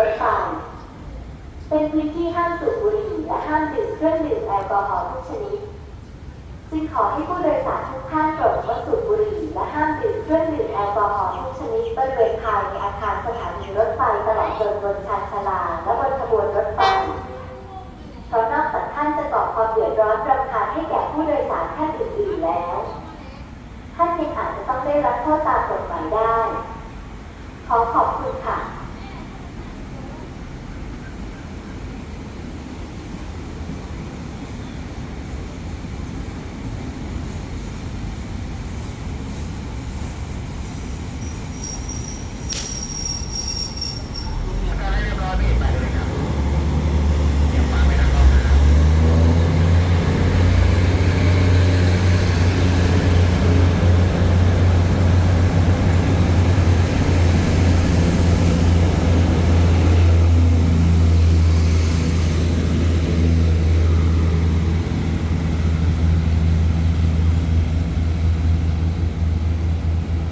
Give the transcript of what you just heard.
รถไฟ เป็นพื้นที่ห้ามสูบบุหรี่และห้ามดื่มเครื่องดื่มแอลกอฮอล์ทุกชนิด จึงขอให้ผู้โดยสารทุกท่านปรดงดสูบบุหรี่และห้ามดื่มเครื่องดื่มแอลกอฮอล์ทุกชนิดบริเวณภายในอาคารสถานีรถไฟตลอดจนบนชานชาลาและบนขบวนรถไฟเพราะนอกจากท่านจะก่อความเดือดร้อนรำคาญให้แก่ผู้โดยสารท่านอื่นๆแล้ว ท่านยังอาจจะต้องได้รับโทษตามกฎหมายได้